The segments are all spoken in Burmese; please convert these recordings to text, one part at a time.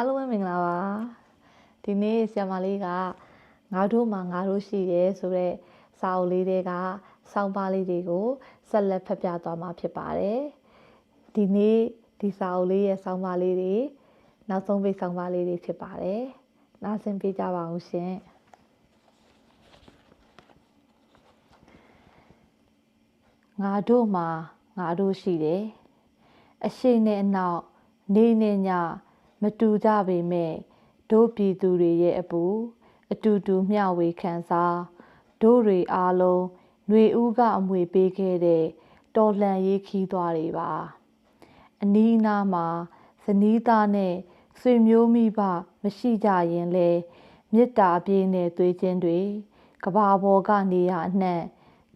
အားလုံးပဲမင်္ဂလာပါဒီနေ့ဆရာမလေးကငါတို့မှာငါတို့ရှိတယ်ဆိုတော့စာအုပ်လေးတွေကစောင်းပါလေးတွေကိုဆက်လက်ဖတ်ပြသွားမှာဖြစ်ပါတယ်ဒီနေ့ဒီစာအုပ်လေးရဲ့စောင်းပါလေးတွေနောက်ဆုံးပိတ်စောင်းပါလေးတွေဖြစ်ပါတယ်နားဆင်ပေးကြပါအောင်ရှင်ငါတို့မှာငါတို့ရှိတယ်အရှိနဲ့အနောက်နေနဲ့ည မတူကြပေမဲ့တို့ပြည်သူတွေရဲ့အပူအတူတူမျှဝေခံစားတို့တွေအားလုံးຫນွေဦးကအမွေပေးခဲ့တဲ့တော်လှန်ရေးခီးသွားတွေပါအနီးအနားမှာဇနီးသားနဲ့ဆွေမျိုးမိဘမရှိကြရင်လေမေတ္တာအပြည့်နဲ့သွေးချင်းတွေကဘာပေါ်ကနေရအနှံ့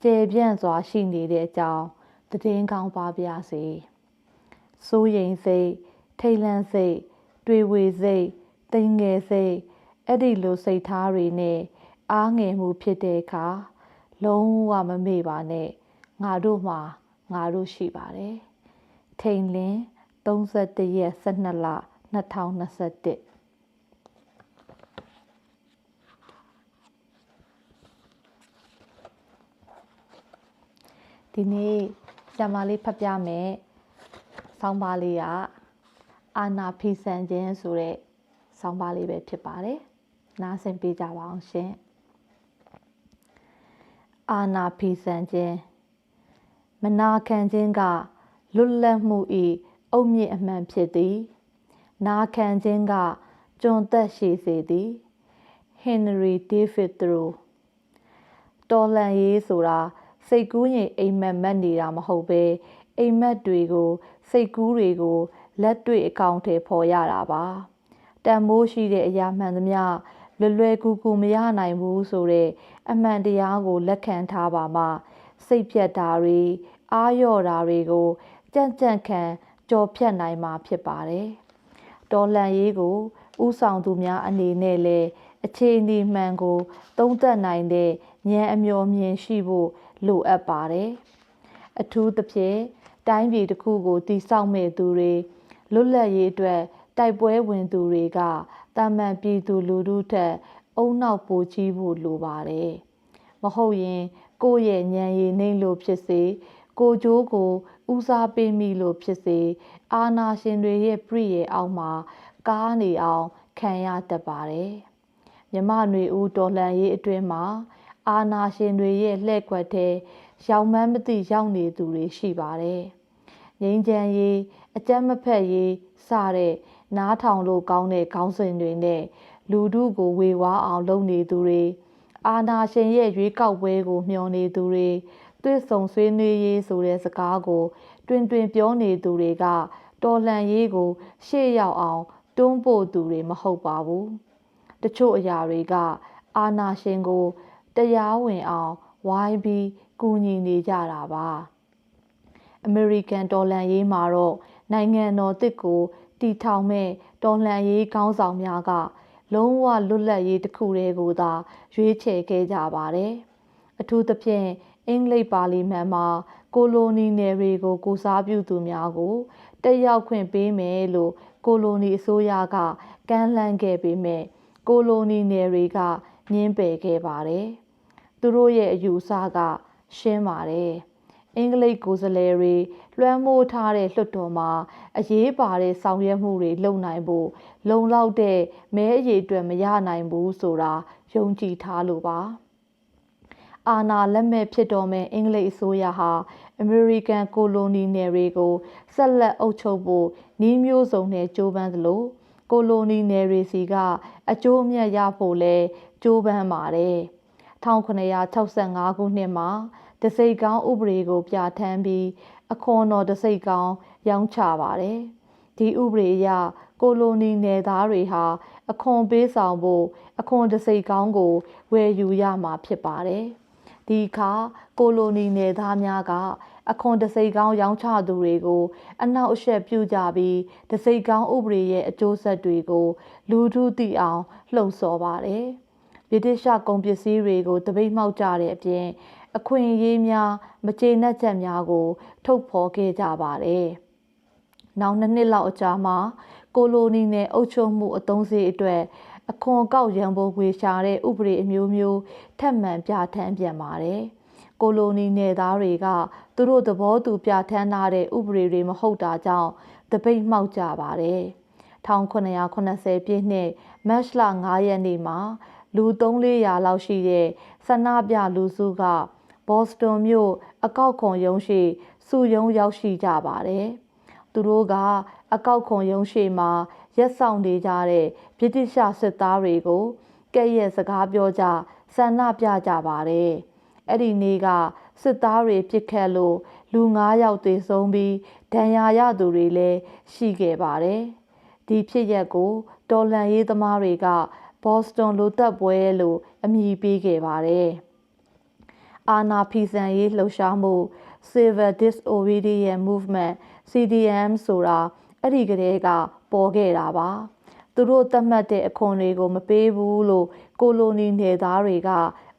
ကျေပြန့်စွာရှိနေတဲ့အကြောင်းတည်င်းကောင်းပါပါစေစိုးရိမ်စိတ်ထိတ်လန့်စိတ် တွေဝေစိတ်တိမ်ငယ်စိတ်အဲ့ဒီလိုစိတ်ထားတွေနဲ့အားငယ်မှုဖြစ်တဲ့အခါလုံးဝမမေ့ပါနဲ့ငါတို့မှာငါတို့ရှိပါတယ်ထိန်လင်း31ရက်12လ2021ဒီနေ့ဆရာမလေးဖတ်ပြမယ်ဆောင်းပါးလေးက အာနာဖီဆန်ခြင်းဆိုတဲ့ဆောင်းပါးလေးပဲဖြစ်ပါတယ်။နားဆင်ပေးကြပါအောင်ရှင်။အာနာဖီဆန်ခြင်းမနာခံခြင်းကလွတ်လပ်မှု၏အုတ်မြစ်အမှန်ဖြစ်သည်။နာခံခြင်းကကျွန်သက်ရှိစေသည်။ဟင်နရီဒေးဗစ်သရိုတော်လန်ရေးဆိုတာစိတ်ကူးရင်အိမ်မက်မက်နေတာမဟုတ်ပဲအိမ်မက်တွေကို စိတ်ကူးတွေကို လက်တွေ့အကောင့်ထဲပေါ်ရတာပါတန်မိုးရှိတဲ့အရာမှန်သမျှလွယ်လွယ်ကူကူမရနိုင်ဘူးဆိုတဲ့အမှန်တရားကိုလက်ခံထားပါမှစိတ်ဖြတ်တာတွေအာရော့တာတွေကိုကြံ့ကြံ့ခံကြော်ဖြတ်နိုင်မှာဖြစ်ပါတယ်တော်လန်ရေးကိုဥဆောင်သူများအနေနဲ့လည်းအခြေအနေမှန်ကို သုံးသပ်နိုင်တဲ့ဉာဏ်အမျှော်မြင်ရှိဖို့လိုအပ်ပါတယ်အထူးသဖြင့်တိုင်းပြည်တစ်ခုကိုတည်ဆောက်မဲ့သူတွေ လွတ်လပ်ရေးအတွက်တိုက်ပွဲဝင်သူတွေကတာမန်ပြည်သူလူထုထက်အုံနောက်ပိုကြီးဖို့လိုပါတယ်။မဟုတ်ရင်ကိုယ့်ရဲ့ဉာဏ်ရည်နှိမ့်လို့ဖြစ်စေကိုကြိုးကိုဦးစားပေးမိလို့ဖြစ်စေအာနာရှင်တွေရဲ့ပြည့်ရဲ့အောက်မှာကားနေအောင်ခံရတတ်ပါတယ်။မြမຫນွေဦးတော်လှန်ရေးအတွင်းမှာအာနာရှင်တွေရဲ့လှဲ့ကွက်တဲ့ရောက်မှန်းမသိရောက်နေသူတွေရှိပါတယ်။ငိမ့်ချမ်းရေး အကြမ်းမဖက်ရေးစတဲ့နားထောင်လို့ကောင်းတဲ့ခေါင်းစဉ်တွေနဲ့လူထုကိုဝေဝါးအောင်လုပ်နေသူတွေအာနာရှင်ရဲ့ရွေးကောက်ပွဲကိုမျှော်နေသူတွေတွေ့ဆုံဆွေးနွေးရေးဆိုတဲ့စကားကို တွင်တွင်ပြောနေသူတွေကတော်လှန်ရေးကို ရှေ့ရောက်အောင်တွန်းပို့သူတွေမဟုတ်ပါဘူးတချို့အရာတွေက အာနာရှင်ကိုတရားဝင်အောင် ဝိုင်းပြီးကူညီနေကြတာပါအမေရိကန်ဒေါ်လာရေးမှာတော့ နိုင်ငံတော်တစ်ကိုတည်ထောင်မဲ့တော်လှန်ရေးကောင်းဆောင်များက လုံးဝလွတ်လပ်ရေးတစ်ခုတည်းကိုသာရွေးချယ်ခဲ့ကြပါတယ်။အထူးသဖြင့်အင်္ဂလိပ်ပါလီမန်မှာကိုလိုနီနယ်တွေကိုကိုစားပြုသူများကိုတက်ရောက်ခွင့်ပေးမယ်လို့ကိုလိုနီအစိုးရကကမ်းလှမ်းခဲ့ပေမဲ့ကိုလိုနီနယ်တွေကညှင်းပယ်ခဲ့ပါတယ်။သူတို့ရဲ့အယူအဆကရှင်းပါတယ်။ အင်္ဂလိပ်ကိုယ်စားလှယ်တွေလွှမ်းမိုးထားတဲ့လွှတ်တော်မှာအရေးပါတဲ့ဆောင်ရွက်မှုတွေလုပ်နိုင်ဖို့လုံလောက်တဲ့မဲအရေးအတွက်မရနိုင်ဘူးဆိုတာယုံကြည်ထားလို့ပါအာနာလက်မဲ့ဖြစ်တော်မဲ့အင်္ဂလိပ်အစိုးရဟာအမေရိကန်ကိုလိုနီနယ်တွေကိုဆက်လက်အုပ်ချုပ်ဖို့နှီးမျိုးစုံနဲ့ကြိုးပမ်းသလိုကိုလိုနီနယ်တွေစီကအကျိုးအမြတ်ရဖို့လဲကြိုးပမ်းပါတယ်1965ခုနှစ်မှာ တစိတ်ကောင်းဥပဒေကို ပြဋ္ဌာန်းပြီး အခွန်တော်တစိတ်ကောင်း ရောင်းချပါတယ်။ဒီဥပဒေအရကိုလိုနီနယ်သားတွေဟာ အခွန်ပေးဆောင်ဖို့အခွန်တစိတ်ကောင်းကိုဝယ်ယူရမှာဖြစ်ပါတယ်။ဒီအခါကိုလိုနီနယ်သားများကအခွန်တစိတ်ကောင်းရောင်းချသူတွေကို အနောက်အရှက်ပြုကြပြီးတစိတ်ကောင်းဥပဒေရဲ့အကျိုးဆက်တွေကို လူထုသိအောင်လှုံ့ဆော်ပါတယ်။ဗြိတိရှကုန်ပစ္စည်းတွေကိုတပိတ်မှောက်ကြတဲ့အပြင် အခွင့်အရေးများမကျေနပ်ချက်များကို ထုတ်ဖော်ခဲ့ကြပါတယ်။နောက်နှစ်နှစ်လောက်အကြာမှာကိုလိုနီနဲ့အုပ်ချုပ်မှုအသုံးစရိတ်အတွက်အခွန်ကောက်ရန်ပုံငွေရှာတဲ့ဥပဒေအမျိုးမျိုးထပ်မံပြဋ္ဌာန်းပြန်ပါတယ်။ကိုလိုနီနယ်သားတွေကသူတို့သဘောတူပြဋ္ဌာန်းထားတဲ့ဥပဒေတွေမဟုတ်တာကြောင့်တပိတ်မှောက်ကြပါတယ်။1980ပြည့်နှစ်မတ်လ9ရက်နေ့မှာလူ3-400လောက်ရှိတဲ့ဆန္ဒပြလူစုက ဘော့စတွန်မြို့အကောက်ခွန်ရုံးရှိစုရုံးရောက်ရှိကြပါတယ်။သူတို့ကအကောက်ခွန်ရုံးရှိမှာရက်ဆောင်နေကြတဲ့ဗြိတိရှစစ်သားတွေကိုကဲ့ရဲ့စကားပြောကြဆန္ဒပြကြပါတယ်။အဲ့ဒီနေ့ကစစ်သားတွေပြစ်ခတ်လို့လူ9ယောက်သေဆုံးပြီးဒဏ်ရာရသူတွေလည်းရှိခဲ့ပါတယ်။ဒီဖြစ်ရက်ကိုတော်လန်ရေးသမားတွေကဘော့စတွန်လူသက်ပွဲလို့အမည်ပေးခဲ့ပါတယ်။ အာနာဖီဆန်ရေးလှုပ်ရှားမှု Civil Disobedience Movement CDM ဆိုတာအဲ့ဒီကလေးကပေါ်ခဲ့တာပါသူတို့သတ်မှတ်တဲ့အခွန်တွေကိုမပေးဘူးလို့ကိုလိုနီနယ်သားတွေက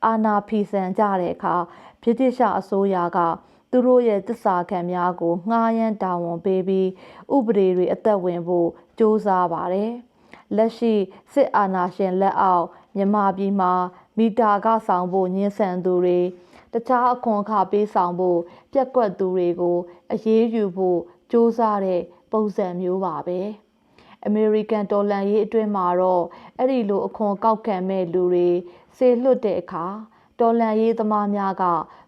အာဏာဖီဆန်ကြတဲ့အခါဗြိတိရှအစိုးရကသူတို့ရဲ့တစ္ဆာခံများကိုငှားရမ်းတာဝန်ပေးပြီးဥပဒေတွေအသက်ဝင်ဖို့ကြိုးစားပါတယ်။လက်ရှိစစ်အာဏာရှင်လက်အောက်မြန်မာပြည်မှာမီတာကဆောင်ဖို့ညှဉ်းဆန်သူတွေ တခြားအခွန်အခပေးဆောင်ဖို့ပြက်ကွက်သူတွေကိုအရေးယူဖို့စ조사တဲ့ပုံစံမျိုးပါပဲ။ American ဒေါ်လာရေးအတွင်းမှာတော့အဲ့ဒီလိုအခွန်ကောက်ခံမဲ့လူတွေစေလွတ်တဲ့အခါဒေါ်လာရေးသမားများက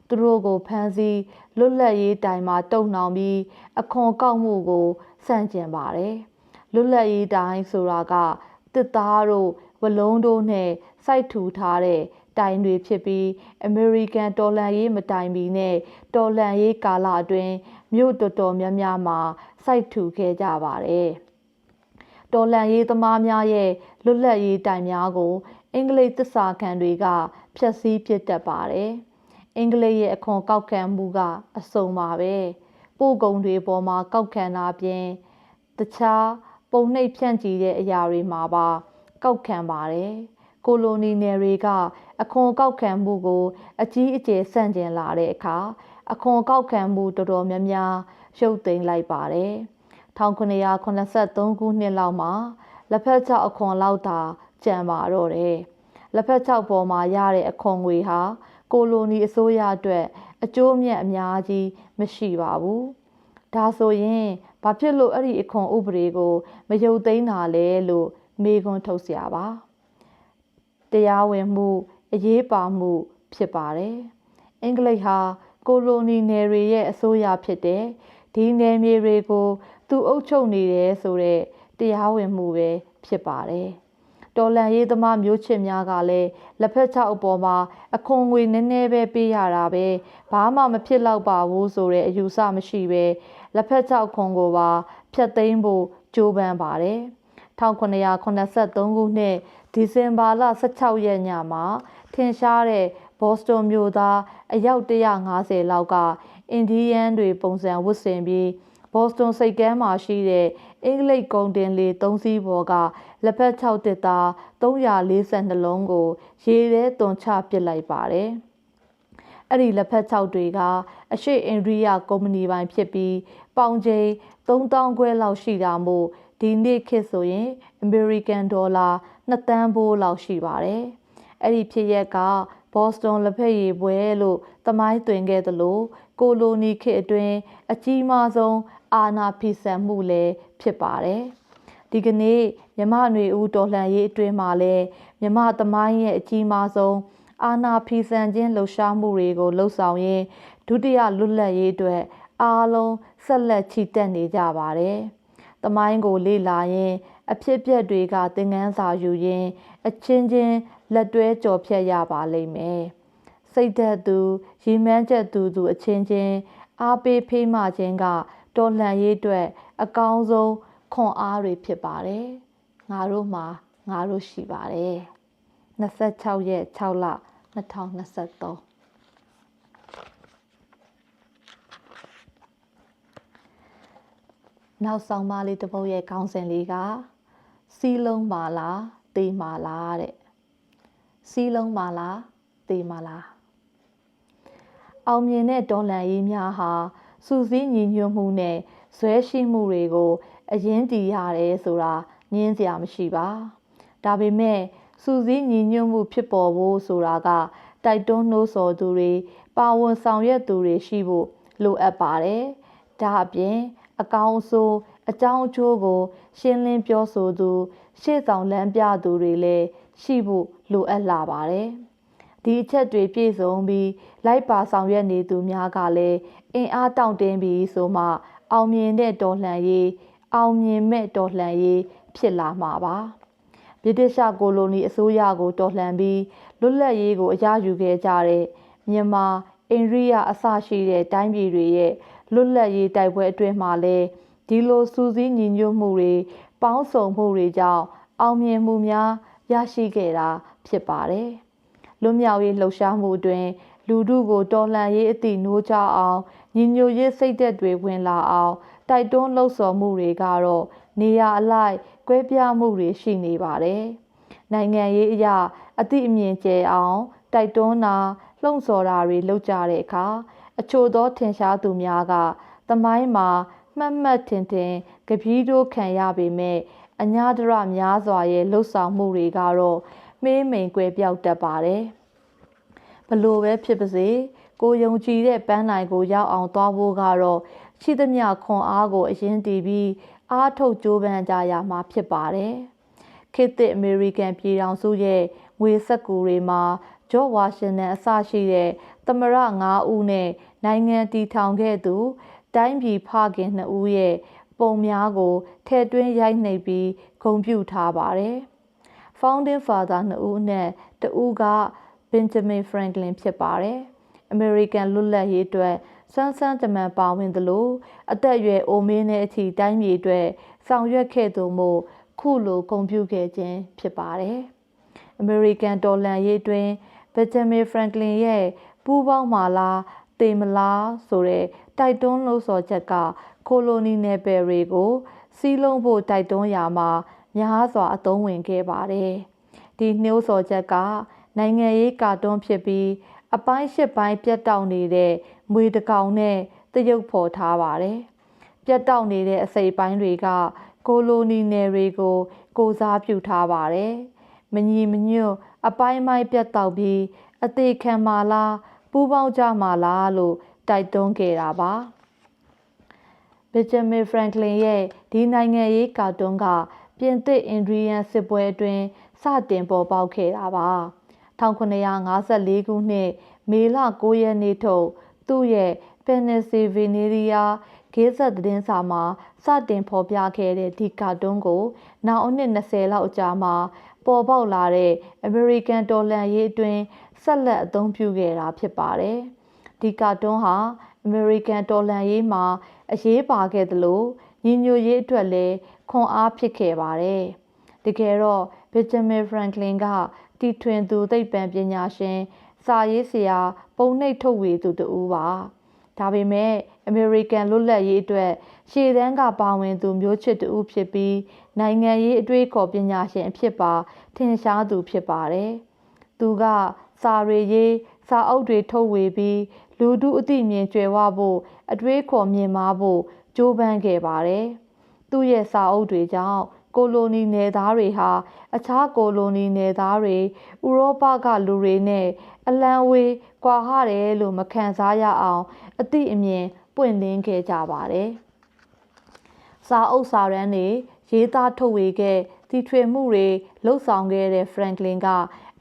သူတို့ကိုဖမ်းဆီးလွတ်လပ်ရေးတိုင်မှာတုံနှောင်ပြီးအခွန်ကောက်မှုကိုစန့်ကျင်ပါတယ်။လွတ်လပ်ရေးတိုင်ဆိုတာကတစ်သားတို့ဝလုံးတို့နဲ့စိုက်ထူထားတဲ့ တိုင်တွေဖြစ်ပြီး American တော်လန်ရေးမတိုင်မီနဲ့တော်လန်ရေးကာလအတွင်းမြို့တော်တော်များများမှာစိုက်ထူခဲ့ကြပါတယ်။တော်လန်ရေးသမားများရဲ့လွတ်လပ်ရေးတိုင်များကို အင်္ဂလိပ်သစ္စာခံတွေကဖျက်ဆီးပစ်တတ်ပါတယ်။အင်္ဂလိပ်ရဲ့အခွန်ကောက်ခံမှုကအစုံပါပဲ။ပို့ကုန်တွေပေါ်မှာကောက်ခံတာပြင်တခြားပုံနှိပ်ဖြန့်ချီတဲ့အရာတွေမှာပါကောက်ခံပါတယ်။ကိုလိုနီနယ်တွေက အခွန်ကောက်ခံမှုကို အကြီးအကျယ်ဆန့်ကျင်လာတဲ့အခါအခွန်ကောက်ခံမှုတော်တော်များများရုပ်သိမ်းလိုက်ပါတယ်။1983ခုနှစ်လောက်မှာလက်ဖက်ချောက်အခွန်လောက်သာကျန်ပါတော့တယ်။လက်ဖက်ချောက်ပေါ်မှာရတဲ့အခွန်ငွေဟာကိုလိုနီအစိုးရအတွက်အကျိုးအမြတ်အများကြီးမရှိပါဘူး။ဒါဆိုရင်ဘာဖြစ်လို့အဲ့ဒီအခွန်ဥပဒေကို မယုတ်သိမ်းတာလဲလို့မေးခွန်းထုတ်เสียပါ။တရားဝင်မှု အရေးပါမှုဖြစ်ပါတယ်။အင်္ဂလိပ်ဟာကိုလိုနီနယ်တွေရဲ့အစိုးရဖြစ်တဲ့ဒီနယ်မြေတွေကို သူအုပ်ချုပ်နေတယ်ဆိုတဲ့တရားဝင်မှုပဲဖြစ်ပါတယ်။တော်လန်ရေးသမားမျိုးချစ်များကလည်းလက်ဖက်ချောက်အပေါ်မှာအခွန်ငွေနည်းနည်းပဲပေးရတာပဲဘာမှမဖြစ်တော့ပါဘူးဆိုတဲ့အယူဆမရှိပဲလက်ဖက်ချောက်ခွန်ကိုပါဖျက်သိမ်းဖို့ကြိုးပမ်းပါတယ်။1983ခုနှစ် ဒီဇင်ဘာလ16ရက်ညမှာထင်ရှားတဲ့ဘော့စတွန်မြို့သားအယောက်150လောက်ကအင်ဒီယန်တွေပုံစံဝတ်ဆင်ပြီးဘော့စတွန်စိတ်ကမ်းမှာရှိတဲ့အင်္ဂလိပ်ကုန်တင်လေ၃စီးပေါ်ကလက်ဖက်၆တစ်သား342လုံးကိုရေထဲတွန်ချပစ်လိုက်ပါတယ်။အဲ့ဒီလက်ဖက်၆တွေကအရှိအိန္ဒိယကုမ္ပဏီပိုင်ဖြစ်ပြီးပေါင်ချိန်3000ခွဲလောက်ရှိတာမို့ဒီနေ့ခေတ်ဆိုရင် American Dollar 2တန်းဘိုးလောက်ရှိပါတယ်။အဲ့ဒီဖြစ်ရက်ကဘော့စတွန်လက်ဖက်ရည်ပွဲလို့သမိုင်းသွင်းခဲ့သလိုကိုလိုနီခေတ်အတွင်းအကြီးမားဆုံးအာဏာဖီဆန်မှုလည်းဖြစ်ပါတယ်။ဒီကနေ့မြမနွေဦးတော်လှန်ရေးအတွင်းမှာလည်းမြမသမိုင်းရဲ့အကြီးမားဆုံးအာဏာဖီဆန်ခြင်းလှုပ်ရှားမှုတွေကိုလှုပ်ဆောင်ရင်းဒုတိယလွတ်လပ်ရေးအတွက်အားလုံးဆက်လက်ချီတက်နေကြပါတယ်။သမိုင်းကိုလေ့လာရင် အဖြစ်ပြက်တွေကသင်ခန်းစာယူရင်းအချင်းချင်းလက်တွဲကြော်ဖြတ်ရပါလိမ့်မယ်။စိတ်သက်သူရီမန်းချက်သူသူအချင်းချင်းအားပေးဖေးမှခြင်းကတော်လှန်ရေးအတွက်အကောင်းဆုံးခွန်အားတွေဖြစ်ပါတယ်။ငါတို့မှာငါတို့ရှိပါတယ်။26ရက်6လ2023နောက်ဆောင်မလေးတစ်ပုတ်ရဲ့ခေါင်းစဉ်လေးက စီးလုံးပါလားတေးပါလားတဲ့စီးလုံးပါလားတေးပါလားအောင်မြင်တဲ့ဒေါ်လန်ရေးများဟာစူးစီးညီညွတ်မှုနဲ့ဇွဲရှိမှုတွေကိုအရင်တည်ရတယ်ဆိုတာငင်းစရာမရှိပါဒါပေမဲ့စူးစီးညီညွတ်မှုဖြစ်ပေါ်ဖို့ဆိုတာကတိုက်တွန်းနှိုးဆော်သူတွေပါဝင်ဆောင်ရွက်သူတွေရှိဖို့လိုအပ်ပါတယ်ဒါအပြင်အကောင်းအဆိုး အကြောင်းအကျိုးကို ရှင်းလင်းပြောဆိုသူ ရှေ့ဆောင်လမ်းပြသူတွေလည်းရှိဖို့လိုအပ်လာပါတယ်ဒီအချက်တွေပြည့်စုံပြီးလိုက်ပါဆောင်ရွက်နေသူများကလည်းအင်အားတောင့်တင်းပြီးဆိုမှ အောင်မြင်တဲ့တော်လှန်ရေးအောင်မြင်မဲ့တော်လှန်ရေးဖြစ်လာမှာပါဗြိတိရှကိုလိုနီအစိုးရကိုတော်လှန်ပြီးလွတ်လပ်ရေးကိုအရယူခဲ့ကြတဲ့မြန်မာအိန္ဒိယအစရှိတဲ့တိုင်းပြည်တွေရဲ့လွတ်လပ်ရေးတိုက်ပွဲအတွင်းမှာလည်း ဒီလိုစူးစီးညီညွတ်မှုတွေပေါင်းစုံမှုတွေကြောင့်အောင်မြင်မှုများရရှိခဲ့တာဖြစ်ပါတယ်။လွတ်မြောက်ရေးလှုပ်ရှားမှုအတွင်းလူထုကိုတော်လှန်ရေးအသည့်နိုးကြအောင်ညီညွတ်ရေးစိတ်သက်တွေဝင်လာအောင်တိုက်တွန်းလှုံ့ဆော်မှုတွေကတော့နေရာအလိုက်ကွဲပြားမှုတွေရှိနေပါတယ်။နိုင်ငံရေးအရာအသည့်အမြင်ကျဲအောင်တိုက်တွန်းတာလှုံ့ဆော်တာတွေလုပ်ကြတဲ့အခါအချို့သောထင်ရှားသူများကသမိုင်းမှာ မှတ်မှတ်ထင်ထင်ကပီးတို့ခံရပေမဲ့အညာဒရများစွာရဲ့လှုပ်ဆောင်မှုတွေကတော့မေးမိန်ကွယ်ပြောက်တတ်ပါတယ်ဘလို့ပဲဖြစ်ပါစေကိုယုံကြည်တဲ့ပန်းနိုင်ကိုရောက်အောင်သွားဖို့ကတော့ရှိသမျှခွန်အားကိုအရင်တည်ပြီးအားထုတ်ကြိုးပမ်းကြရမှာဖြစ်ပါတယ်ခေတ်သစ်အမေရိကန်ပြည်ထောင်စုရဲ့ငွေစက်ကူတွေမှာဂျော့ဝါရှင်တန်အစရှိတဲ့သမရ9ဦးနဲ့နိုင်ငံတည်ထောင်ခဲ့သူ တိုင်းပြည်ဖခင်2ဦးရဲ့ပုံများကိုထည့်သွင်းရိုက်နှိပ်ပြီးဂုဏ်ပြုထားပါတယ်။ Founding Father 2ဦးနဲ့တဦးက Benjamin Franklin ဖြစ်ပါတယ်။ American လွတ်လပ်ရေးအတွက်စွမ်းစမ်းတမန်ပါဝင်သလိုအသက်အရွယ်အိုမင်းတဲ့အထိတိုင်းပြည်အတွက်ဆောင်ရွက်ခဲ့သူမို့ခုလိုဂုဏ်ပြုခဲ့ခြင်းဖြစ်ပါတယ်။ American တော်လှန်ရေးတွင် Benjamin Franklin ရဲ့ပူးပေါင်းမာလား တေမလားဆိုတဲ့တိုက်တွန်းလို့ဆိုချက်ကကိုလိုနီနယ်ပယ်တွေကိုစီးလုံးဖို့တိုက်တွန်းရာမှာများစွာအသုံးဝင်ခဲ့ပါတယ်။ဒီနှိုးဆော်ချက်ကနိုင်ငံရေးကာတွန်းဖြစ်ပြီးအပိုင်းရှစ်ပိုင်းပြတ်တောက်နေတဲ့မွေတကောင်နဲ့တရုတ်ဖော်ထားပါတယ်။ပြတ်တောက်နေတဲ့အစိပ်ပိုင်းတွေကကိုလိုနီနယ်တွေကိုကိုစားပြုထားပါတယ်။မညီမညွတ်အပိုင်းပိုင်းပြတ်တောက်ပြီးအသေးခံမာလား ပူးပေါင်းကြမာလားလို့တိုက်တွန်းခဲ့တာပါ။ Benjamin Franklin ရဲ့ဒီနိုင်ငံရေးကာတွန်းကပြင်သစ်အင်ဒရီယန်စစ်ပွဲအတွင်းစတင်ပေါ်ပေါက်ခဲ့တာပါ1954ခုနှစ်မေလ9ရက်နေ့ထုတ်သူ့ရဲ့ Pennsylvania ဂေးဇက်သတင်းစာမှာစတင်ဖော်ပြခဲ့တဲ့ဒီကာတွန်းကိုနောက်အနှစ်20လောက်ကြာမှာ ပေါ်ပေါက်လာတဲ့ American တော်လှန်ရေးအတွင်းဆက်လက်အသုံးပြုခဲ့တာဖြစ်ပါတယ်။ဒီကာတွန်းဟာ American တော်လှန်ရေးမှာအရေးပါခဲ့သလိုညီညွတ်ရေးအတွက်လည်းခွန်အားဖြစ်ခဲ့ပါတယ်။တကယ်တော့ Benjamin Franklin ကတီထွင်သူသိပ္ပံပညာရှင် စာရေးဆရာ ပုံနှိပ်ထုတ်ဝေသူတူပါဒါပေမဲ့ American လွတ်လပ်ရေးအတွက်ရှေ့တန်းကပါဝင်သူမျိုးချစ်တူဖြစ်ပြီးနိုင်ငံရေးအတွေ့အခေါ်ပညာရှင်အဖြစ်ပါထင်ရှားသူဖြစ်ပါတယ်သူကစာရေရေးစာအုပ်တွေထုတ်ဝေပြီးလူထုအသိမြင်ကြွယ်ဝဖို့အတွေ့အခေါ်မြင်မာဖို့ကြိုးပမ်းခဲ့ပါတယ်သူ့ရဲ့စာအုပ်တွေကြောင့်ကိုလိုနီနယ်သားတွေဟာအခြားကိုလိုနီနယ်သားတွေဥရောပကလူတွေနဲ့အလံဝေးကွာဟတယ်လို့မခံစားရအောင်အသည့်အမြင် ပွင့်လင်းခဲ့ကြပါတယ်။စာအုပ်စာရန်တွေရေးသားထုတ်ဝေခဲ့တီထွေမှုတွေလှုပ်ဆောင်ခဲ့တဲ့ Franklin က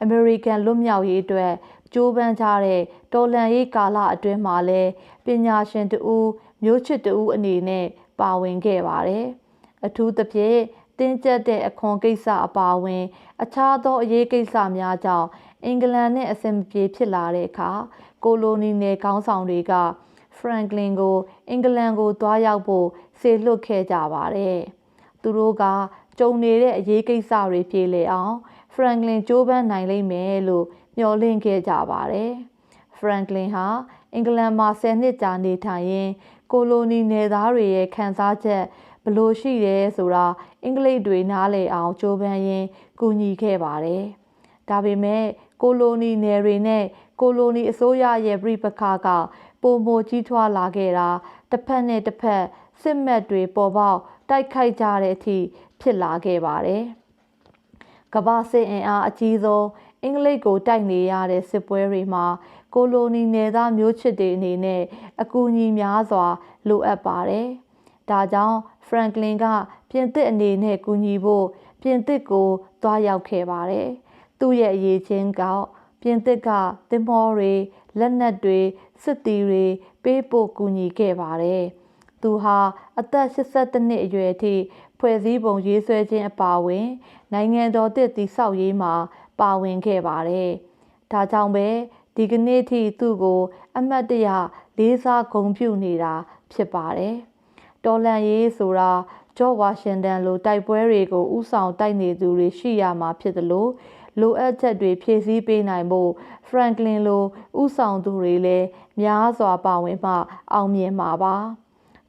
အမေရိကန်လွတ်မြောက်ရေးအတွက်ကြိုးပမ်းကြတဲ့တော်လှန်ရေးကာလအတွင်းမှာလည်းပညာရှင်တဦးမျိုးချစ်တဦးအနေနဲ့ပါဝင်ခဲ့ပါတယ်။အထူးသဖြင့်တင်းကျပ်တဲ့အခွန်ကိစ္စအပါအဝင် အခြားသောအရေးကိစ္စများကြောင့်အင်္ဂလန်နဲ့အဆင်မပြေဖြစ်လာတဲ့အခါကိုလိုနီနယ်ခေါင်းဆောင်တွေက ဖရန်ကလင်ကိုအင်္ဂလန်ကိုသွားရောက်ဖို့စေလွှတ်ခဲ့ကြပါတယ်။သူတို့ကကြုံနေတဲ့အရေးကိစ္စတွေပြေလည်အောင်ဖရန်ကလင်ကြိုးပမ်းနိုင်လိမ့်မယ်လို့မျှော်လင့်ခဲ့ကြပါတယ်။ဖရန်ကလင်ဟာအင်္ဂလန်မှာ10နှစ်ကြာနေထိုင်ရင်းကိုလိုနီနယ်သားတွေရဲ့ခံစားချက်ဘလို့ရှိတယ်ဆိုတာအင်္ဂလိပ်တွေနားလည်အောင်ကြိုးပမ်းရင်းကူညီခဲ့ပါတယ်။ဒါပေမဲ့ကိုလိုနီနယ်တွေနဲ့ကိုလိုနီအစိုးရရဲ့ပြိပခါက ပုံမကြီးထွားလာခဲ့တာတစ်ဖက်နဲ့တစ်ဖက်စစ်မှတ်တွေပေါ်ပေါက်တိုက်ခိုက်ကြတဲ့အထိဖြစ်လာခဲ့ပါတယ်။ကမ္ဘာစစ်အင်အားအကြီးဆုံးအင်္ဂလိပ်ကိုတိုက်နေရတဲ့စစ်ပွဲတွေမှာကိုလိုနီနယ်သားမျိုးချစ်တွေအနေနဲ့အကူအညီများစွာ လိုအပ်ပါတယ်။ဒါကြောင့်ဖရန်ကလင်ကပြင်သစ်အနေနဲ့ကူညီဖို့ပြင်သစ်ကိုသွားရောက်ခဲ့ပါတယ်။သူ့ရဲ့အရေးချင်းကပြင်သစ်ကသင်္ဘောတွေလက်နက်တွေ စစ်သည်တွေပေးပို့ကူညီခဲ့ပါတယ်။သူဟာအသက်82နှစ်အရွယ်ထိဖွဲ့စည်းပုံရေးဆွဲခြင်းအပါအဝင် နိုင်ငံတော်တည်တည်ဆောက်ရေးမှာပါဝင်ခဲ့ပါတယ်။ဒါကြောင့်ပဲဒီကနေ့ထိသူ့ကို အမတ်တရလေးစားဂုဏ်ပြုနေတာဖြစ်ပါတယ်။တော်လန်ရေးဆိုတာဂျော့ဝါရှင်တန်လိုတိုက်ပွဲတွေကိုဥဆောင်တိုက်နေသူတွေရှိရမှာဖြစ်သလိုလိုအပ်ချက်တွေဖြည့်ဆည်းပေးနိုင်ဖို့ဖရန်ကလင်လိုဥဆောင်သူတွေလည်း များစွာပါဝင်မှအောင်မြင်မှာပါ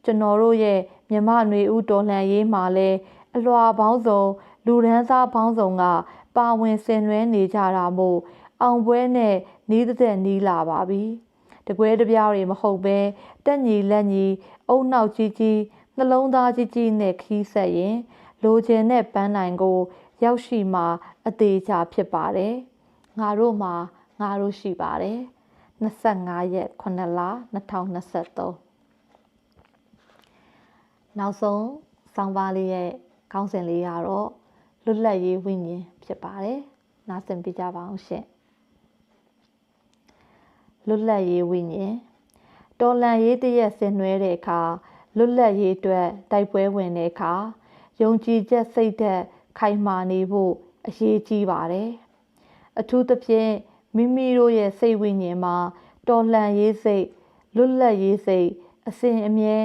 ကျွန်တော်တို့ရဲ့မြမနွေဦးတော်လှန်ရေးမှာလည်းအလွာပေါင်းစုံ လူဒန်းစားပေါင်းစုံက ပါဝင်ဆင်နွှဲနေကြတာမို့အောင်ပွဲနဲ့နီးတဲ့နီးလာပါပြီတကွဲတပြားတွေမဟုတ်ပဲတက်ညီလက်ညီအုံနောက်ကြီးကြီးနှလုံးသားကြီးကြီးနဲ့ခီးဆက်ရင်လိုချင်တဲ့ပန်းနိုင်ကို ရောက်ရှိမှာအသေးချာဖြစ်ပါတယ်ငါတို့မှာငါတို့ရှိပါတယ် 25ရက်9လ2023နောက်ဆုံးဆောင်းပါးလေးရဲ့ခေါင်းစဉ်လေးကတော့လွတ်လပ်ရေးဝိညာဉ်ဖြစ်ပါတယ်နားဆင်ပြကြပါအောင်ရှင်လွတ်လပ်ရေးဝိညာဉ်တော်လန်ရေးတရက်ဆင်နွှဲတဲ့အခါလွတ်လပ်ရေးအတွက်တိုက်ပွဲဝင်တဲ့အခါယုံကြည်ချက်စိတ်သက်ခိုင်မာနေဖို့အရေးကြီးပါတယ်အထူးသဖြင့် မိမိတို့ရဲ့စိတ်ဝိညာဉ်မှာတော်လှန်ရေးစိတ်လွတ်လပ်ရေးစိတ်အစဉ်အမြဲ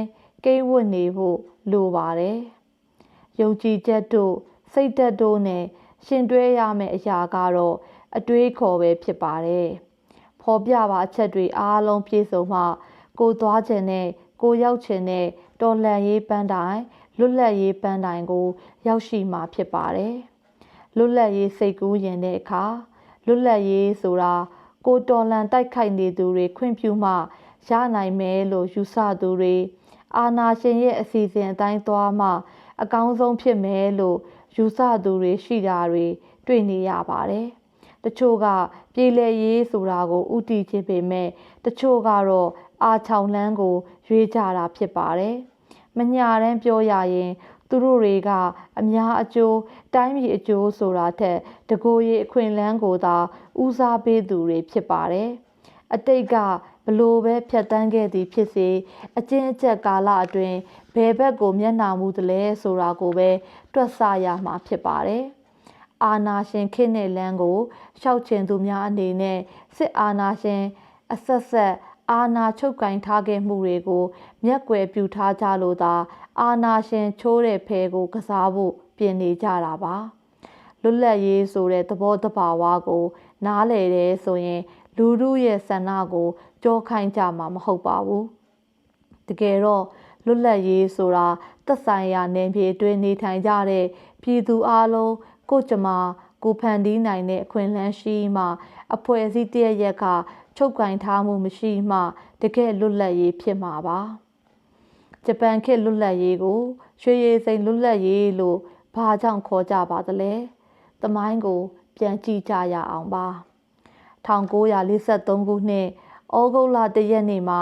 ကိန်းဝတ်နေဖို့လိုပါတယ်ယုံကြည်ချက်တို့စိတ်သက်တို့နဲ့ရှင်တွဲရမယ့်အရာကတော့အတွေးခေါ်ပဲဖြစ်ပါတယ်ဖော်ပြပါအချက်တွေအားလုံးပြည့်စုံမှကိုသွားခြင်းနဲ့ကိုရောက်ခြင်းနဲ့တော်လှန်ရေးပန်းတိုင်လွတ်လပ်ရေးပန်းတိုင်ကို ရောက်ရှိမှာဖြစ်ပါတယ်လွတ်လပ်ရေးစိတ်ကူးရင်တဲ့အခါ လွတ်လပ်ရေးဆိုတာကိုတော်လန်တိုက်ခိုက်နေသူတွေခွင့်ပြုမှရနိုင်မယ်လို့ယူဆသူတွေအာနာရှင်ရဲ့အစီအစဉ်အတိုင်းသွားမှ အကောင်းဆုံးဖြစ်မယ်လို့ယူဆသူတွေရှိတာတွေတွေ့နေရပါတယ်။တချို့ကပြည်လဲရေးဆိုတာကိုဥတီခြင်းပေမဲ့တချို့ကတော့အာချောင်လန်းကို ရွေးကြတာဖြစ်ပါတယ်။မညာတမ်းပြောရရင် သူတို့တွေကအများအကျိုးတိုင်းပြည်အကျိုးဆိုတာထက်တကိုယ်ရေးအခွင့်အလမ်းကိုသာဦးစားပေးသူတွေဖြစ်ပါတယ်။အတိတ်ကဘလို့ပဲဖြတ်တန်းခဲ့သည်ဖြစ်စေအကျဉ်းအချက်ကာလအတွင်းဘယ်ဘက်ကိုမျက်နှာမူသလဲဆိုတာကိုပဲတွက်ဆရမှာဖြစ်ပါတယ်။အာနာရှင်ခင်းတဲ့လမ်းကိုရှောက်ချင်သူများအနေနဲ့စစ်အာနာရှင်အဆက်ဆက် အာနာချုပ်ကင်ထားခဲ့မှုတွေကိုမျက်ွယ်ပြူထားကြလို့သာအာနာရှင်ချိုးတဲ့ဖဲကို ကစားဖို့ပြင်နေကြတာပါလွတ်လပ်ရေးဆိုတဲ့သဘောတဘာဝကို နားလည်တယ်ဆိုရင် လူမှုရဲ့ဆန္ဒကိုကြောခိုင်းကြမှာမဟုတ်ပါဘူးတကယ်တော့လွတ်လပ်ရေးဆိုတာသက်ဆိုင်ရာနယ်မြေအတွင်းနေထိုင်ကြတဲ့ပြည်သူအလုံးကိုကြမာကိုဖန်တီးနိုင်တဲ့အခွင့်အလမ်းရှိမှအဖွဲ့အစည်းတရရက်က ချုပ်ကင်ထားမှုမရှိမှတကယ်လွတ်လပ်ရေးဖြစ်မှာပါဂျပန်ခေတ်လွတ်လပ်ရေးကိုရွှေရည်စိန်လွတ်လပ်ရေးလို့ဘာကြောင့်ခေါ်ကြပါသလဲ။သမိုင်းကို ပြန်ကြည့်ကြရအောင်ပါ။1943ခုနှစ်ဩဂုတ်လတရက်နေ့မှာ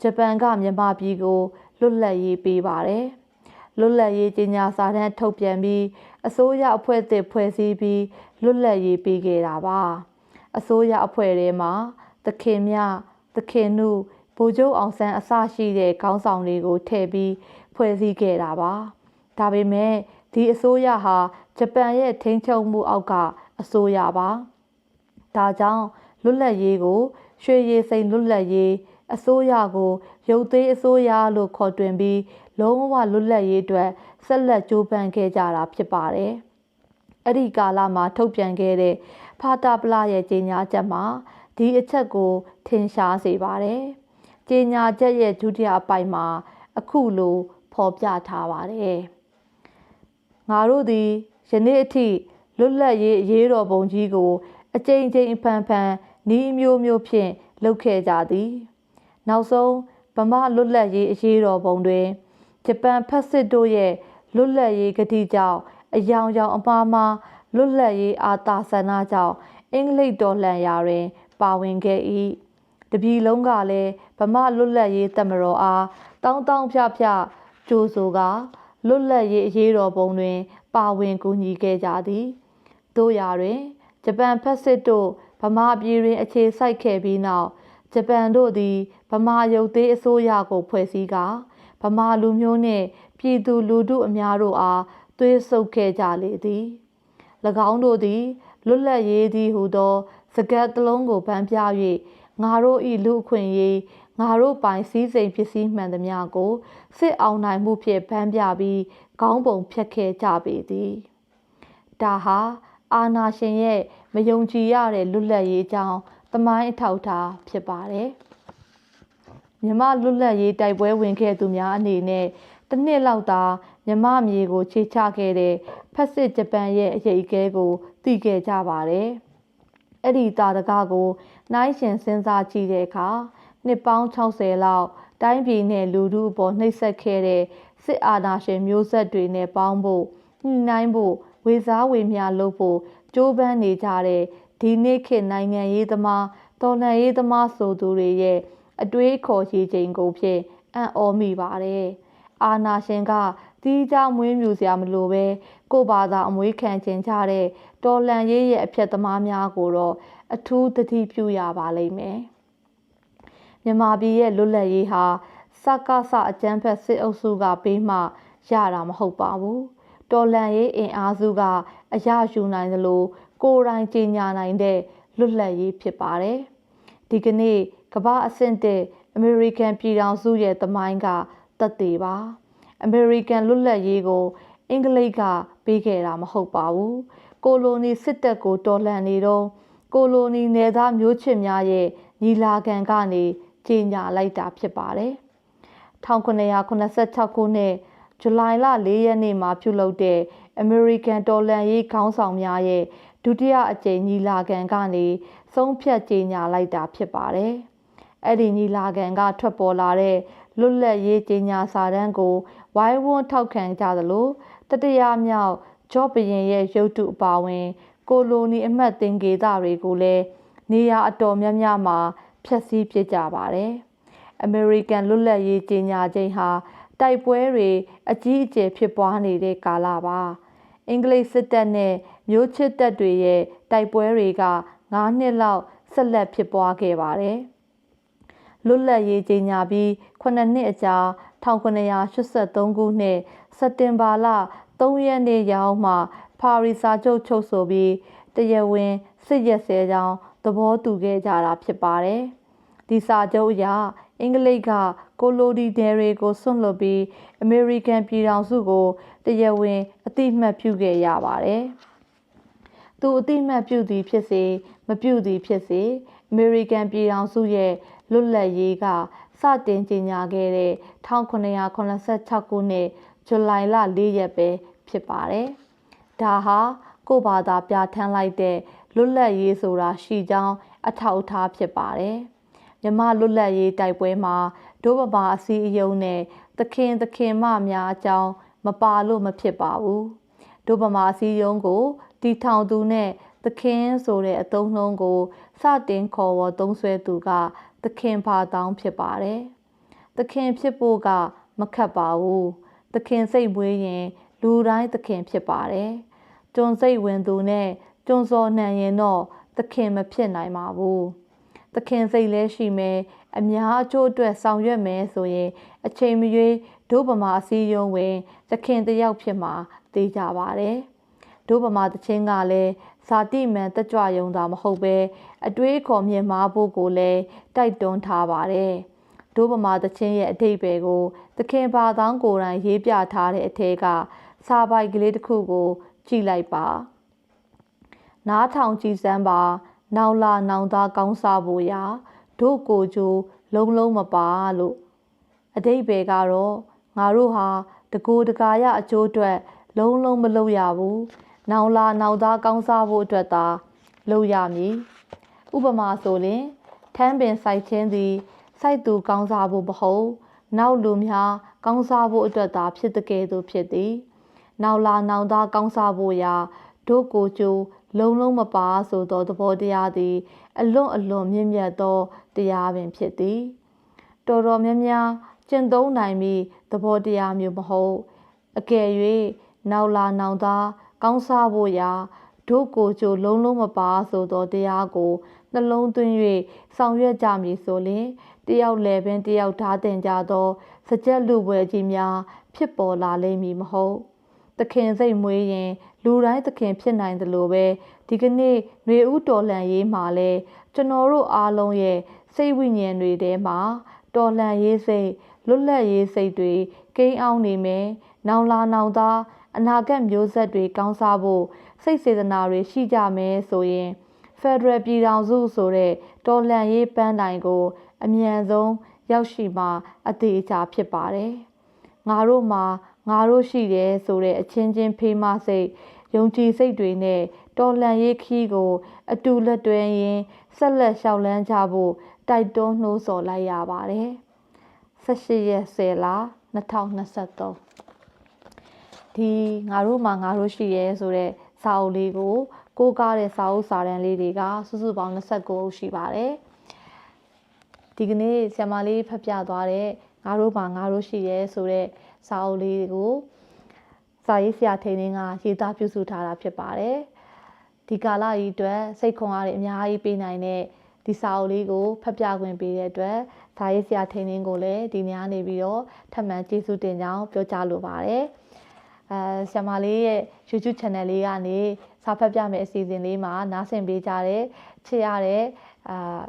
ဂျပန်ကမြန်မာပြည်ကိုလွတ်လပ်ရေးပေးပါတယ်။လွတ်လပ်ရေးကြေညာစာတမ်းထုတ်ပြန်ပြီးအစိုးရအဖွဲ့အသစ်ဖွဲ့စည်းပြီးလွတ်လပ်ရေးပေးခဲ့တာပါ။အစိုးရအဖွဲ့ထဲမှာ သခင်မြသခင်နုဗိုလ်ချုပ်အောင်ဆန်းအစရှိတဲ့ခေါင်းဆောင်တွေကိုထည့်ပြီးဖွဲ့စည်းခဲ့တာပါဒါပေမဲ့ဒီအစိုးရဟာဂျပန်ရဲ့ထိန်းချုပ်မှုအောက်ကအစိုးရပါဒါကြောင့်လွတ်လပ်ရေးကိုရွှေရည်စိန်လွတ်လပ်ရေးအစိုးရကိုရုပ်သေးအစိုးရလို့ခေါ်တွင်ပြီးလုံးဝလွတ်လပ်ရေးအတွက်ဆက်လက်ကြိုးပမ်းခဲ့ကြတာဖြစ်ပါတယ်။အဲ့ဒီကာလမှာထုတ်ပြန်ခဲ့တဲ့ဖာတာပလာရဲ့ကြေညာချက်မှာ ဒီအချက်ကိုထင်ရှားစေပါတယ်။ကြေညာချက်ရဲ့ဒုတိယအပိုင်းမှာ အခုလိုဖော်ပြထားပါတယ်။ငါတို့သည်ယနေ့အထိလွတ်လပ်ရေးအရေးတော်ပုံကြီးကို အကြိမ်ကြိမ်ဖန်ဖန်နီးမျိုးမျိုးဖြင့်လုပ်ခဲ့ကြသည်။နောက်ဆုံးဗမာလွတ်လပ်ရေးအရေးတော်ပုံတွင်ဂျပန်ဖက်စစ်တို့ရဲ့လွတ်လပ်ရေးကတိကြောင့်အယောင်ယောင်အမှားမှားလွတ်လပ်ရေးအာသာဆန္ဒကြောင့်အင်္ဂလိပ်တော်လှန်ရာတွင် ပါဝင်ခဲ့၏တပြည်လုံးကလည်းဗမာလွတ်လပ်ရေးတမတော်အားတောင်းတောင်းဖြဖြကြိုးဆိုကလွတ်လပ်ရေးအရေးတော်ပုံတွင် ပါဝင်ကူညီခဲ့ကြသည်တို့ရာတွင်ဂျပန်ဖက်စစ်တို့ဗမာပြည်တွင်အခြေစိုက်ခဲ့ပြီးနောက်ဂျပန်တို့သည်ဗမာရုပ်သေးအစိုးရကို ဖွဲ့စည်းကာဗမာလူမျိုးနှင့်ပြည်သူလူထုအများတို့အားသွေးဆုပ်ခဲ့ကြလေသည်၎င်းတို့သည်လွတ်လပ်ရေးသည်ဟုသော စကားတလုံးကိုဗန်းပြ၍ငါတို့၏လူအခွင့်အရေးငါတို့ပိုင်စည်းစိမ်ပစ္စည်းမှန်သမျှကိုစစ်အောင်နိုင်မှုဖြင့်ဗန်းပြပြီးခေါင်းပုံဖြတ်ခဲ့ကြပေသည်ဒါဟာအာနာရှင်ရဲ့မယုံကြည်ရတဲ့လွတ်လပ်ရေးအကြောင်းသမိုင်းအထောက်အထားဖြစ်ပါတယ်မြမလွတ်လပ်ရေးတိုက်ပွဲဝင်ခဲ့သူများအနေနဲ့တစ်နှစ်လောက်သာမြမမြေကိုခြေချခဲ့တဲ့ဖက်စစ်ဂျပန်ရဲ့အရေးအကဲကိုသိခဲ့ကြပါတယ်။ အဲ့ဒီတာတကားကိုနိုင်ရှင်စဉ်းစားကြည့်တဲ့အခါနှစ်ပေါင်း60လောက်တိုင်းပြည်နဲ့လူထုအပေါ်နှိပ်စက်ခဲ့တဲ့စစ်အာဏာရှင်မျိုးဆက်တွေနဲ့ပေါင်းဖို့ညှိနှိုင်းဖို့ဝေစားဝေမျှလုပ်ဖို့ကြိုးပမ်းနေကြတဲ့ဒီနေ့ခေတ်နိုင်ငံရေးသမားတော်လှန်ရေးသမားဆိုသူတွေရဲ့အတွေးခေါ်ရည်ချိန်ကိုဖြင့်အံ့ဩမိပါတယ်။အာနာရှင်ကတီးကြမွေးမြူစရာမလိုပဲကိုဘာသာအမွေးခံခြင်းကြတဲ့ တော်လန်ရေးရဲ့အဖြစ်သမားများကိုတော့အထူးသတိပြုရပါလိမ့်မယ်။မြန်မာပြည်ရဲ့လွတ်လပ်ရေးဟာစကားစအကျန်းဖက်စစ်အုပ်စုကပေးမှရတာမဟုတ်ပါဘူး။တော်လန်ရေးအင်အားစုကအရယူနိုင်သလိုကိုယ်တိုင်ကြီးညာနိုင်တဲ့လွတ်လပ်ရေးဖြစ်ပါတယ်။ဒီကနေ့ကမ္ဘာအဆင့်တဲ့အမေရိကန်ပြည်ထောင်စုရဲ့သမိုင်းကသက်သေပါအမေရိကန်လွတ်လပ်ရေးကိုအင်္ဂလိပ်ကပေးခဲ့တာမဟုတ်ပါဘူး ကိုလိုနီစစ်တပ်ကိုတော်လှန်နေတော့ကိုလိုနီနယ်သားမျိုးချစ်များရဲ့ညီလာခံကနေကြီးညာလိုက်တာဖြစ်ပါတယ်1986ခုနှစ်ဇူလိုင်လ4ရက်နေ့မှာပြုလုပ်တဲ့အမေရိကန်တော်လှန်ရေးခေါင်းဆောင်များရဲ့ဒုတိယအကြိမ်ညီလာခံကနေဆုံးဖြတ်ကြေညာလိုက်တာဖြစ်ပါတယ်။အဲ့ဒီညီလာခံကထွက်ပေါ်လာတဲ့လွတ်လပ်ရေးကြေညာစာတမ်းကိုဝိုင်းဝန်းထောက်ခံကြသလိုတတရားမြောက် ဂျော့ဘရင်ရဲ့ရုပ်တုအပါဝင် ကိုလိုနီအမှတ်သင်္ကေတတွေကိုလည်းနေရာအတော်များများမှာဖျက်ဆီးပစ်ကြပါတယ်။ American လွတ်လပ်ရေးကြေညာခြင်းဟာတိုက်ပွဲတွေအကြီးအကျယ်ဖြစ်ပွားနေတဲ့ကာလပါ။အင်္ဂလိပ်စစ်တပ်နဲ့မျိုးချစ်တပ်တွေရဲ့တိုက်ပွဲတွေက9နှစ်လောက်ဆက်လက်ဖြစ်ပွားခဲ့ပါတယ်။လွတ်လပ်ရေးကြေညာပြီး9နှစ်အကြာ 1983ခုနှစ်စက်တင်ဘာလ3ရက်နေ့ရောက်မှပါရီစာချုပ်ချုပ်ဆိုပြီးတရားဝင်စစ်ရက်စဲကြောင်းသဘောတူခဲ့ကြတာဖြစ်ပါတယ်။ဒီစာချုပ်အရအင်္ဂလိပ်ကကိုလိုဒီနယ်တွေကိုဆွန့်လွတ်ပြီးအမေရိကန်ပြည်ထောင်စုကိုတရားဝင်အတိအမှတ်ပြုခဲ့ရပါတယ်။သူအတိအမှတ်ပြုသည်ဖြစ်စေမပြုသည်ဖြစ်စေအမေရိကန်ပြည်ထောင်စုရဲ့လွတ်လပ်ရေးက စတင်ကြေညာခဲ့တဲ့1986ခုနှစ်ဇူလိုင်လ4ရက်ပဲဖြစ်ပါတယ်။ဒါဟာကိုဘာသာပြဋ္ဌာန်းလိုက်တဲ့လွတ်လပ်ရေးဆိုတာရှိကြောင်းအထောက်အထားဖြစ်ပါတယ်။မြမလွတ်လပ်ရေးတိုက်ပွဲမှာဒိုးပပါအစည်းအရုံးနဲ့သခင်သခင်မများအကြောင်းမပါလို့မဖြစ်ပါဘူး။ဒိုးပမာအစည်းအရုံးကိုတီထောင်သူနဲ့သခင်ဆိုတဲ့အသုံးနှုန်းကိုစတင်ခေါ်ဝေါ်သုံးဆွဲသူက သခင်ဖာတောင်းဖြစ်ပါတယ်။သခင်ဖြစ်ဖို့ကမခတ်ပါဘူး။သခင်စိတ်မွေးရင် လူတိုင်းသခင်ဖြစ်ပါတယ်။ကျွန်းစိတ်ဝင်သူနဲ့ကျွန်းစောနှံရင်တော့သခင်မဖြစ်နိုင်ပါဘူး။သခင်စိတ်လဲရှိမယ်အများအကျိုးအတွက်ဆောင်ရွက်မယ်ဆိုရင် အချိန်မရွေးဒုဗမာအစည်းအရုံးဝင်သခင်တယောက်ဖြစ်မှာသိကြပါတယ်။ဒုဗမာတချင်းကလည်း ဇာတိမှန်တက်ကြွယုံတာမဟုတ်ပဲအတွေးခေါ်မြင်မာဖို့ကိုလည်းတိုက်တွန်းထားပါတယ်။ဒိုးဗမာသချင်းရဲ့အထိပ္ပယ်ကိုသခင်ဘာသောင်းကိုယ်တိုင်ရေးပြထားတဲ့အထက်ကစာပိုက်ကလေးတစ်ခုကို ကြည့်လိုက်ပါ။နားထောင်ကြည့်စမ်းပါ။နောင်လာနောင်သားကောင်းစားဖို့ရာဒို့ကိုကျိုးလုံးလုံးမပါလို့အတိတ်ပဲကတော့ငါတို့ဟာတကူတကာရအကျိုးအတွက်လုံးလုံးမလုပ်ရဘူး။ နောင်လာနောင်သားကောင်းစားဖို့အတွက်သာလုပ်ရမည်။ဥပမာဆိုရင်ထမ်းပင်စိုက်ခြင်းသည်စိုက်သူကောင်းစားဖို့မဟုတ်နောက်လူများကောင်းစားဖို့အတွက်သာဖြစ်တဲ့ကဲ့သို့ဖြစ်သည်နောက်လာနောင်သားကောင်းစားဖို့ရာဒုကိုကျိုးလုံးလုံးမပါဆိုသောသဘောတရားသည် အလွန်အလွန်မြင့်မြတ်သောတရားပင်ဖြစ်သည် တော်တော်များများကျင့်သုံးနိုင်မည့်သဘောတရားမျိုးမဟုတ်အကယ်၍နောက်လာနောင်သား ကောင်းစားဖို့ရာဒုကိုကျိုးလုံးလုံးမပါဆိုသောတရားကိုနှလုံးသွင်း၍ဆောင်ရွက်ကြမည်ဆိုလျှင်တယောက်လည်းပင်တယောက်ဓာတင်ကြသောစကြက်လူပွဲကြီးများဖြစ်ပေါ်လာလိမ့်မည်မဟုတ်သခင်စိတ်မွေးရင် လူတိုင်းသခင်ဖြစ်နိုင်တယ်လို့ပဲဒီကနေ့ຫນွေဥတော်လှန်ရေးမှာလဲကျွန်တော်တို့အားလုံးရဲ့စိတ်ဝိညာဉ်တွေထဲမှာတော်လှန်ရေးစိတ်လွတ်လပ်ရေးစိတ်တွေကိန်းအောင်နေမယ်။နောင်လာနောင်သား အနာဂတ်မျိုးဆက်တွေကောင်းစားဖို့စိတ်စေတနာတွေရှိကြမယ်ဆိုရင်ဖက်ဒရယ်ပြည်ထောင်စုဆိုတဲ့တော်လှန်ရေးပန်းတိုင်ကို အမြန်ဆုံးရောက်ရှိမှာအသေးအချာဖြစ်ပါတယ်။ငါတို့မှာငါတို့ရှိတယ်ဆိုတဲ့အချင်းချင်းဖေးမစိတ်ယုံကြည်စိတ်တွေနဲ့တော်လှန်ရေးခီးကို အတူလက်တွဲရင်းဆက်လက်လျှောက်လန်းကြဖို့တိုက်တွန်းနှိုးဆော်လိုက်ရပါတယ်။18ရက်10လ2023 ဒီငါတို့မှာငါတို့ရှိရဲဆိုတဲ့စာအုပ်လေးကိုကိုးကားတဲ့စာအုပ်စာတမ်းလေးတွေကစုစုပေါင်း29အုပ်ရှိပါတယ်။ဒီကနေ့ဆရာမလေးဖတ်ပြသွားတဲ့ငါတို့မှာငါတို့ရှိရဲဆိုတဲ့စာအုပ်လေးကိုစာရေးဆရာထိန်င်းကရေးသားပြုစုထားတာဖြစ်ပါတယ်။ဒီကာလကြီးအတွက်စိတ်ခွန်အားတွေအများကြီးပေးနိုင်တဲ့ဒီစာအုပ်လေးကိုဖတ်ပြခွင့်ပေးတဲ့အတွက်စာရေးဆရာထိန်င်းကိုလည်းဒီနေ့ကနေပြီးတော့ထပ်မံကျေးဇူးတင်ကြောင်းပြောကြားလိုပါတယ်။ အဲဆရာမလေးရဲ့ YouTube channel လေးကနေစာဖတ်ပြမယ့်အစီအစဉ်လေးမှာနားဆင်ပေးကြတဲ့ချစ်ရတဲ့အာ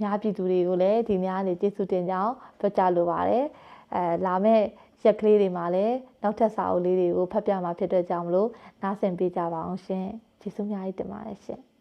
များပြည်သူတွေကိုလည်းဒီနေ့ကနေကျေးဇူးတင်ကြောင်းပြောကြားလိုပါတယ်။အဲလာမယ့်ရက်ကလေးတွေမှာလည်းနောက်ထပ်စာအုပ်လေးတွေကိုဖတ်ပြမှာဖြစ်တဲ့ကြောင့်မလို့နားဆင်ပေးကြပါအောင်ရှင်ကျေးဇူးများကြီးတင်ပါတယ်ရှင်